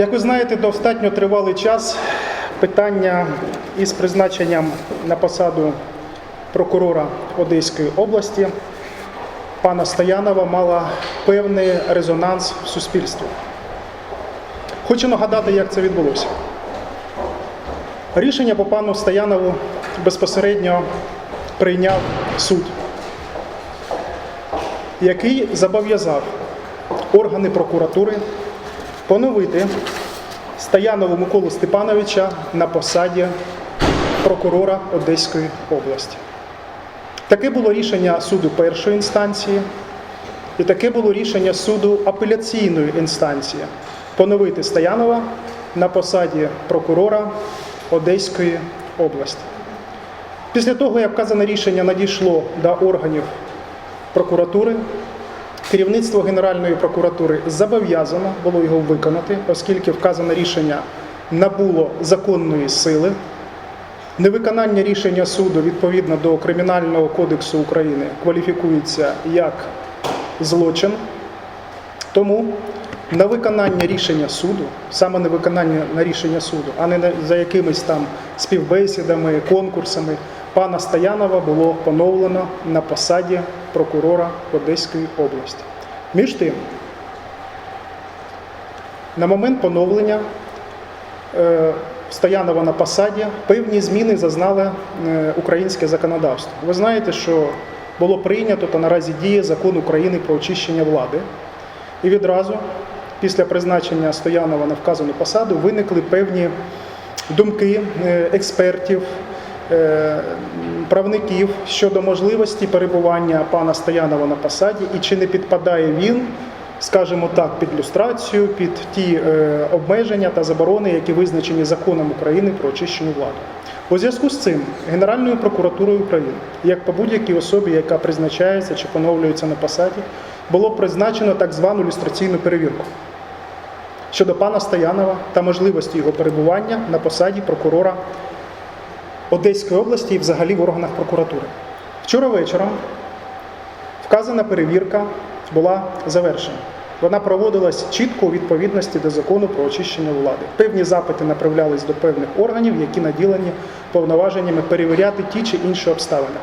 Як ви знаєте, достатньо тривалий час питання із призначенням на посаду прокурора Одеської області пана Стоянова мала певний резонанс в суспільстві. Хочу нагадати, як це відбулося. Рішення по пану Стоянову безпосередньо прийняв суд, який зобов'язав органи прокуратури поновити Стоянову Миколу Степановича на посаді прокурора Одеської області. Таке було рішення суду першої інстанції, і таке було рішення суду апеляційної інстанції поновити Стоянова на посаді прокурора Одеської області. Після того, як вказане рішення надійшло до органів прокуратури, керівництво Генеральної прокуратури зобов'язано було його виконати, оскільки вказане рішення набуло законної сили. Невиконання рішення суду відповідно до Кримінального кодексу України кваліфікується як злочин. Тому на виконання рішення суду, саме на виконання на рішення суду, а не за якимись там співбесідами, конкурсами, пана Стоянова було поновлено на посаді прокурора Одеської області. Між тим, на момент поновлення е, Стоянова на посаді певні зміни зазнало е, українське законодавство. Ви знаєте, що було прийнято та наразі діє закон України про очищення влади. І відразу після призначення Стоянова на вказану посаду виникли певні думки е, експертів, е, правників щодо можливості перебування пана Стоянова на посаді і чи не підпадає він, скажімо так, під люстрацію, під ті е, обмеження та заборони, які визначені законом України про очищену владу. У зв'язку з цим Генеральною прокуратурою України, як по будь-якій особі, яка призначається чи поновлюється на посаді, було призначено так звану люстраційну перевірку щодо пана Стоянова та можливості його перебування на посаді прокурора Одеської області і взагалі в органах прокуратури. Вчора вечором вказана перевірка була завершена. Вона проводилась чітко у відповідності до закону про очищення влади. Певні запити направлялись до певних органів, які наділені повноваженнями перевіряти ті чи інші обставини.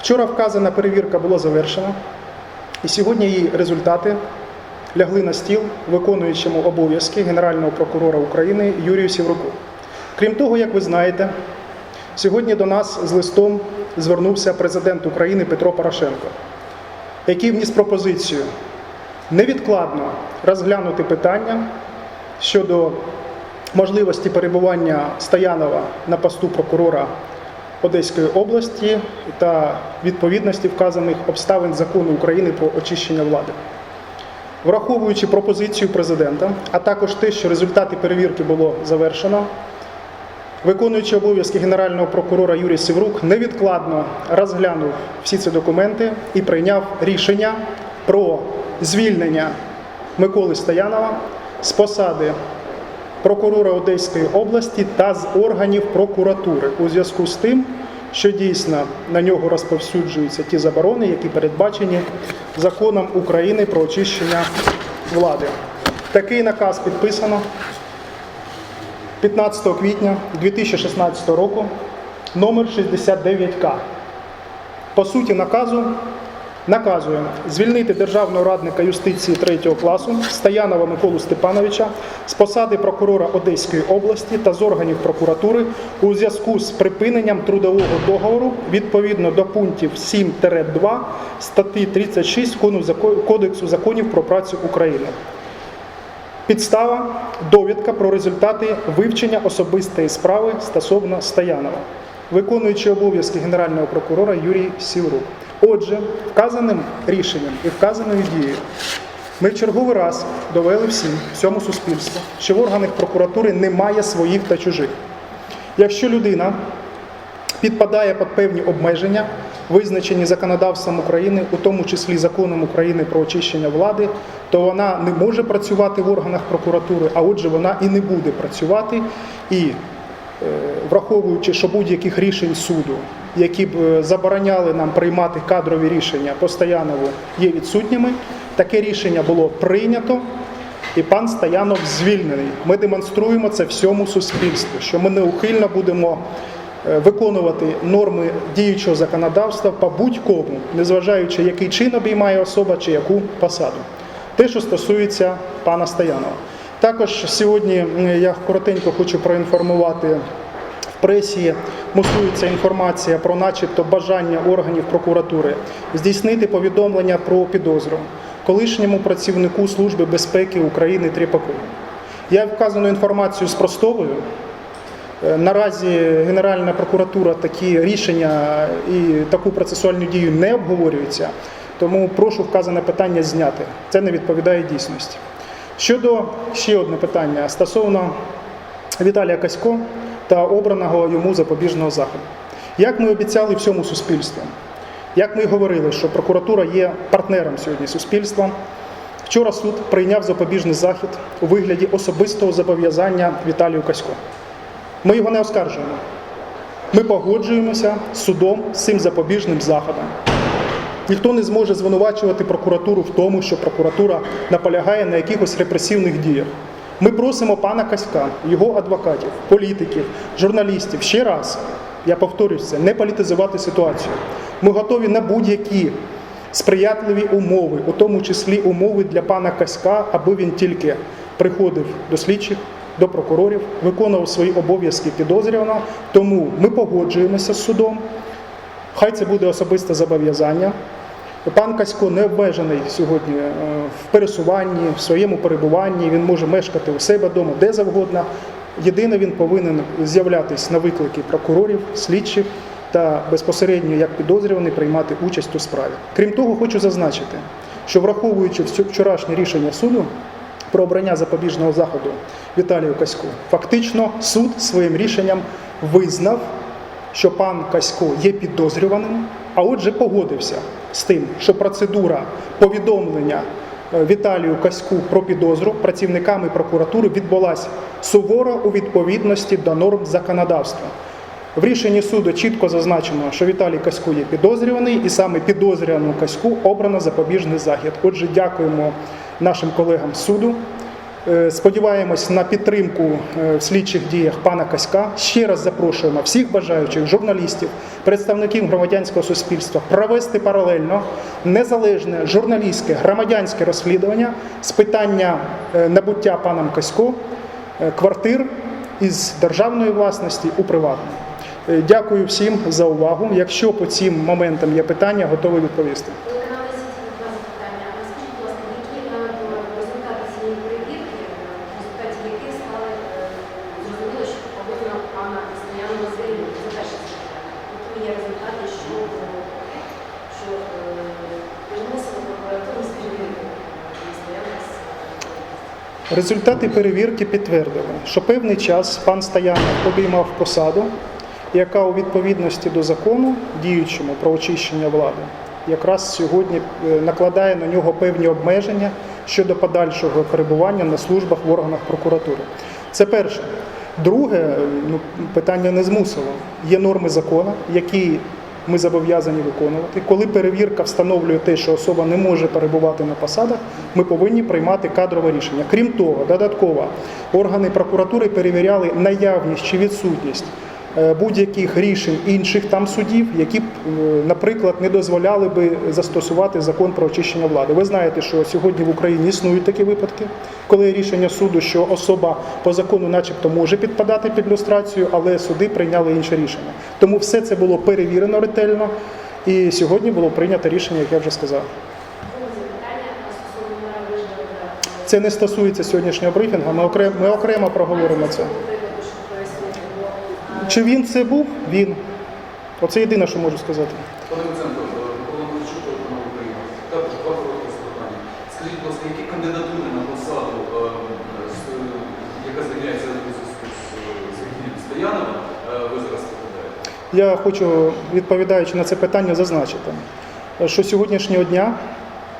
Вчора вказана перевірка була завершена, і сьогодні її результати лягли на стіл виконуючому обов'язки Генерального прокурора України Юрію Сівруку. Крім того, як ви знаєте, сьогодні до нас з листом звернувся президент України Петро Порошенко, який вніс пропозицію невідкладно розглянути питання щодо можливості перебування Стоянова на посту прокурора Одеської області та відповідності вказаних обставин закону України про очищення влади. Враховуючи пропозицію президента, а також те, що результати перевірки було завершено, виконуючий обов'язки Генерального прокурора Юрій Сіврук невідкладно розглянув всі ці документи і прийняв рішення про звільнення Миколи Стоянова з посади прокурора Одеської області та з органів прокуратури у зв'язку з тим, що дійсно на нього розповсюджуються ті заборони, які передбачені законом України про очищення влади. Такий наказ підписано 15 квітня 2016 року, номер 69К. По суті наказу наказуємо звільнити державного радника юстиції 3 класу Стоянова Миколу Степановича з посади прокурора Одеської області та з органів прокуратури у зв'язку з припиненням трудового договору відповідно до пунктів 7-2 статті 36 Кодексу законів про працю України. Підстава довідка про результати вивчення особистої справи стосовно Стоянова, виконуючий обов'язки Генерального прокурора Юрій Сіврук. Отже, вказаним рішенням і вказаною дією ми в черговий раз довели всім, всьому суспільству, що в органах прокуратури немає своїх та чужих. Якщо людина підпадає під певні обмеження, визначені законодавством України, у тому числі законом України про очищення влади, то вона не може працювати в органах прокуратури, а отже, вона і не буде працювати. І е, враховуючи, що будь-яких рішень суду, які б е, забороняли нам приймати кадрові рішення по є відсутніми, таке рішення було прийнято і пан Стоянов звільнений. Ми демонструємо це всьому суспільству, що ми неухильно будемо е, виконувати норми діючого законодавства по будь-кому, незважаючи, який чин обіймає особа чи яку посаду. Те, що стосується пана Стоянова. Також сьогодні я коротенько хочу проінформувати в пресі мусується інформація про начебто бажання органів прокуратури здійснити повідомлення про підозру колишньому працівнику Служби безпеки України Тріпаку. Я вказану інформацію спростовую. Е, Наразі Генеральна прокуратура такі рішення і таку процесуальну дію не обговорюється, тому прошу вказане питання зняти. Це не відповідає дійсності. Щодо ще одне питання стосовно Віталія Касько та обраного йому запобіжного заходу. Як ми обіцяли всьому суспільству, як ми говорили, що прокуратура є партнером сьогодні суспільства. Вчора суд прийняв запобіжний захід у вигляді особистого зобов'язання Віталію Касько. Ми його не оскаржуємо. Ми погоджуємося з судом з цим запобіжним заходом. Ніхто не зможе звинувачувати прокуратуру в тому, що прокуратура наполягає на якихось репресивних діях. Ми просимо пана Каська, його адвокатів, політиків, журналістів ще раз, я повторюю це, не політизувати ситуацію. Ми готові на будь-які сприятливі умови, у тому числі умови для пана Каська, аби він тільки приходив до слідчих, до прокурорів, виконував свої обов'язки підозрюваного. Тому ми погоджуємося з судом. Хай це буде особисте зобов'язання. Пан Касько не обмежений сьогодні е, в пересуванні, в своєму перебуванні. Він може мешкати у себе вдома, де завгодно. Єдине, він повинен з'являтися на виклики прокурорів, слідчих та безпосередньо як підозрюваний приймати участь у справі. Крім того, хочу зазначити, що враховуючи вчорашнє рішення суду про обрання запобіжного заходу Віталію Каську, фактично суд своїм рішенням визнав що пан Касько є підозрюваним, а отже погодився з тим, що процедура повідомлення е, Віталію Каську про підозру працівниками прокуратури відбулася суворо у відповідності до норм законодавства. В рішенні суду чітко зазначено, що Віталій Касько є підозрюваний, і саме підозрюваному Каську обрано запобіжний захід. Отже, дякуємо нашим колегам суду. Е, Сподіваємось на підтримку е, в слідчих діях пана Каська. Ще раз запрошуємо всіх бажаючих журналістів, представників громадянського суспільства провести паралельно незалежне журналістське громадянське розслідування з питання е, набуття паном Касько квартир із державної власності у приватну. Дякую всім за увагу. Якщо по цим моментам є питання, готовий відповісти. Телеканал «Сіті» два запитання. А Скажіть, будь ласка, які е, результати цієї перевірки, е, в результаті яких стали е, зрозуміло, що повинна пана Стоянова звільнити? Це перше запитання. Які є результати, що, було таке, що е, примусило прокуратуру звільнити пана Стоянова з е, Результати перевірки підтвердили, що певний час пан Стоянов обіймав посаду, яка у відповідності до закону, діючому про очищення влади, якраз сьогодні е, накладає на нього певні обмеження щодо подальшого перебування на службах в органах прокуратури. Це перше. Друге, ну, питання не змусило. Є норми закону, які ми зобов'язані виконувати. Коли перевірка встановлює те, що особа не може перебувати на посадах, ми повинні приймати кадрове рішення. Крім того, додатково органи прокуратури перевіряли наявність чи відсутність будь-яких рішень інших там судів, які б, е, наприклад, не дозволяли би застосувати закон про очищення влади. Ви знаєте, що сьогодні в Україні існують такі випадки, коли рішення суду, що особа по закону, начебто, може підпадати під люстрацію, але суди прийняли інше рішення. Тому все це було перевірено ретельно, і сьогодні було прийнято рішення, як я вже сказав. Це не стосується сьогоднішнього брифінгу. Ми окремо, ми окремо проговоримо це. Чи він це був? Він. Оце єдине, що можу сказати. Пане Луценко, Микола Мельчук, телеканал Україна. Також два короткі запитання. Скажіть, будь ласка, які кандидатури на посаду, е, яка звільняється з звільненням Стоянова, е, ви зараз покидаєте? Я хочу, відповідаючи на це питання, зазначити, що сьогоднішнього дня,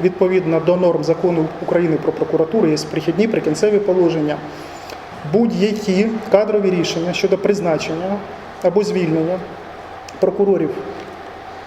відповідно до норм закону України про прокуратуру, є прихідні прикінцеві положення, будь-які кадрові рішення щодо призначення або звільнення прокурорів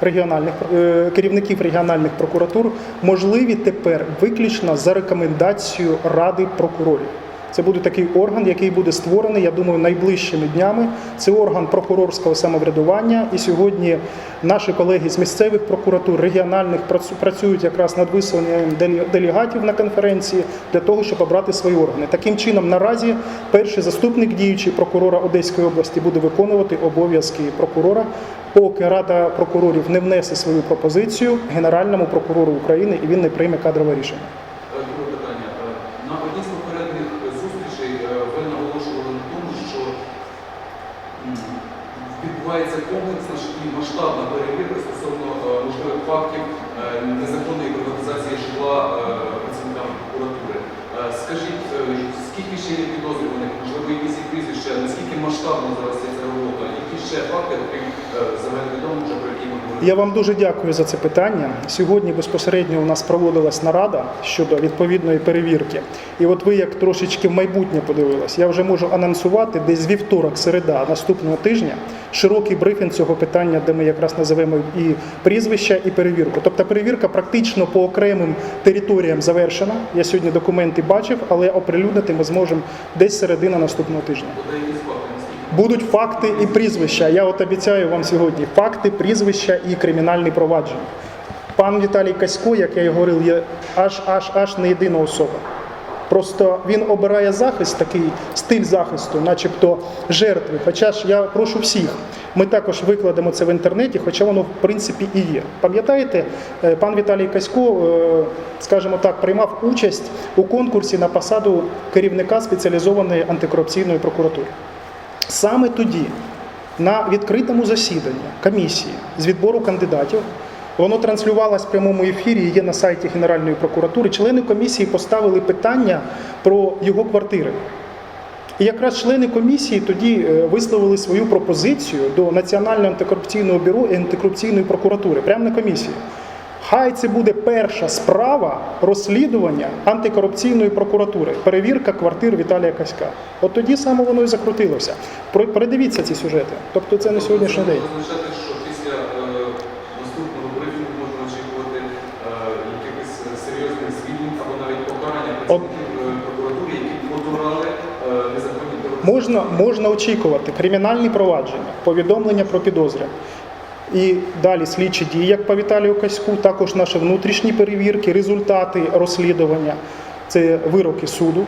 регіональних е, керівників регіональних прокуратур можливі тепер виключно за рекомендацією Ради прокурорів. Це буде такий орган, який буде створений, я думаю, найближчими днями. Це орган прокурорського самоврядування. І сьогодні наші колеги з місцевих прокуратур, регіональних працю- працюють якраз над висуванням делі- делегатів на конференції для того, щоб обрати свої органи. Таким чином, наразі перший заступник діючий прокурора Одеської області буде виконувати обов'язки прокурора, поки Рада прокурорів не внесе свою пропозицію Генеральному прокурору України і він не прийме кадрове рішення. Е, Друге питання. Е, На одній з попередніх зустрічей е, ви наголошували на тому, що м, відбувається комплексна ж і масштабна перевірка стосовно е, можливих фактів е, незаконної приватизації житла е, працівниками прокуратури. Е, Скажіть, скільки ще є підозрюваних, можливо, якісь прізвища, наскільки масштабно зараз ця робота, які ще факти, окрім загальновідомих, вже про які ми говорили? Я вам дуже дякую за це питання. Сьогодні безпосередньо у нас проводилась нарада щодо відповідної перевірки. І от ви як трошечки в майбутнє подивились, я вже можу анонсувати десь вівторок, середа наступного тижня широкий брифінг цього питання, де ми якраз називемо і прізвища, і перевірку. Тобто перевірка практично по окремим територіям завершена. Я сьогодні документи бачив, але оприлюднити ми зможемо десь середина наступного тижня. Будуть факти і прізвища. Я от обіцяю вам сьогодні факти, прізвища і кримінальні провадження. Пан Віталій Касько, як я і говорив, є аж аж аж не єдина особа. Просто він обирає захист, такий стиль захисту, начебто жертви. Хоча ж я прошу всіх, ми також викладемо це в інтернеті, хоча воно в принципі і є. Пам'ятаєте, е, пан Віталій Касько, е, скажімо так, приймав участь у конкурсі на посаду керівника спеціалізованої антикорупційної прокуратури. Саме тоді, на відкритому засіданні комісії з відбору кандидатів, воно транслювалося в прямому ефірі, є на сайті Генеральної прокуратури. Члени комісії поставили питання про його квартири. І якраз члени комісії тоді е, висловили свою пропозицію до Національного антикорупційного бюро і антикорупційної прокуратури, прямо на комісії. Хай це буде перша справа розслідування антикорупційної прокуратури, перевірка квартир Віталія Каська. От тоді саме воно і закрутилося. Передивіться ці сюжети. Тобто це на сьогоднішній день. може означати, що після е, наступного брифінгу можна очікувати е, якихось е, серйозних звільнень або навіть покарання працівників е, прокуратури, які потурали е, незаконні. Можна, можна очікувати кримінальні провадження, повідомлення про підозри. І далі слідчі дії, як по Віталію Каську, також наші внутрішні перевірки, результати розслідування, це вироки суду,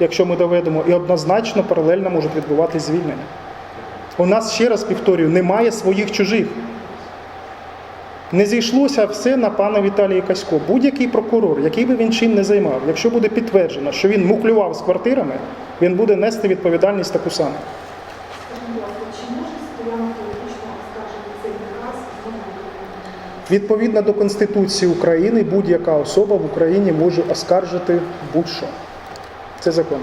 якщо ми доведемо, і однозначно паралельно можуть відбуватись звільнення. У нас, ще раз повторюю, немає своїх чужих. Не зійшлося все на пана Віталія Касько. Будь-який прокурор, який би він чин не займав, якщо буде підтверджено, що він мухлював з квартирами, він буде нести відповідальність таку саму. Відповідно до Конституції України, будь-яка особа в Україні може оскаржити будь-що. Це закон.